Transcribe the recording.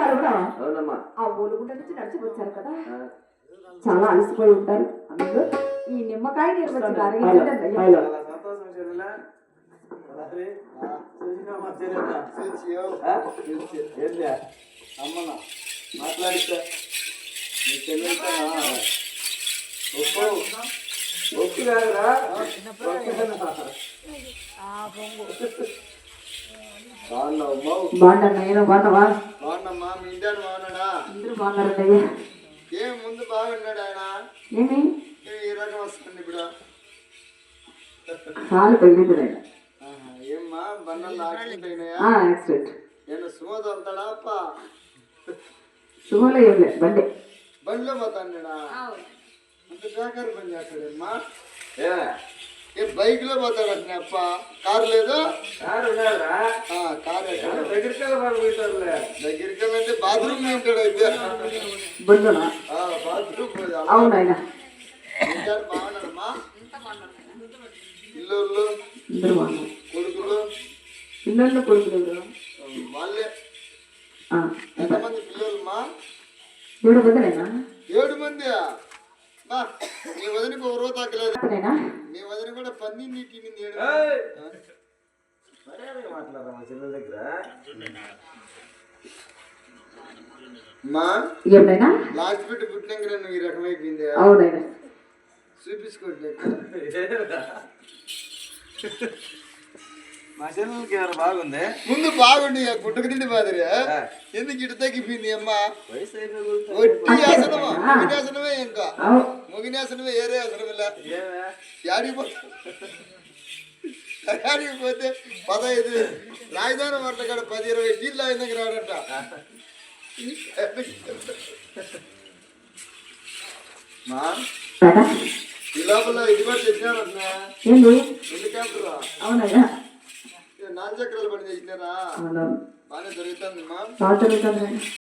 అవునమ్మా. ఆ ఓలుగుంట నుంచి నడిచి వచ్చారు కదా. చాలా అలసిపోయి ఉంటారు. అందులో ఈ నిమ్మకాయ అమ్మనా మాట్లాడితే ఒప్పు. కాదురా. బాగున్నావు బాగున్నావా? బాగున్నామ్మా మీ ఇంటాడు బాగున్నాడా అందరూ బాగున్నారు అన్నయ్య ఏం ముందు బాగున్నాడు ఆయన ఏమి ఏం ఈ రకం వస్తుంది ఇప్పుడు కాలు పెళ్ళింది నేను ఆహా, ఏమ్మా బండలు యాక్సిడెంట్ అయినాయా యాక్సిడెంట్ నేను సుమో తోలుతాడా అప్ప సుమోలో ఏం లేదు బండి బండిలో పోతాడా అంత జాకారు పని చేస్తాడమ్మా ఏ ఏ బైక్లో పోతాడు అట్నే అప్ప కారు లేదు? సార్ ఉన్నారా ఆ, కారు ఎక్కడ దగ్గరికి వెళ్ళంటే బాత్రూమ్లో ఉంటాడు అయితే. బాత్రూమ్ బాగున్నాడమ్మా? బాగున్నారు. కొడుకులు? పిల్లలు కొడుకులు? వాళ్ళే. ఆ, ఎంతమంది పిల్లలమ్మా? ఏడు వదిలేనా ఏడు మంది మా నీ వదినకి ఒక రోజు తగ్గలేదు నీ వదిన కూడా పంది నీటి మా లాస్ట్ పెట్టి పుట్టినాక నువ్వు ఈ రకం అయిపోయింది అవునైనా. చూపించుకోండి. ఏరా? మా చెల్లెలకి ఏమైనా బాగుంది ముందు బాగుండి ఆ గుడ్డకు తిండి బాదిరి ఎందుకు ఇటు తగ్గిపోయింది అమ్మ వయసు అయిపోయి ఒట్టి ఆసనమా ముగినాసనమే ఇంకా అవు ముగినాసనమే ఏరే ఆసనమే ఏమే యాడికి పోతే యాడికి పోతే పదహైదు రాజధాని వర్ల కాడ పది ఇరవై టీళ్ళు ఆయన దగ్గర రాడట మా రాదా? ఈ లోపల ఇది కూడా తెచ్చినారట ఏంది హెలికాప్టర్ అవునయ్యా నాలుగు చక్రాలు దొరుకుతుంది మా బాగా జరుగుతుంది.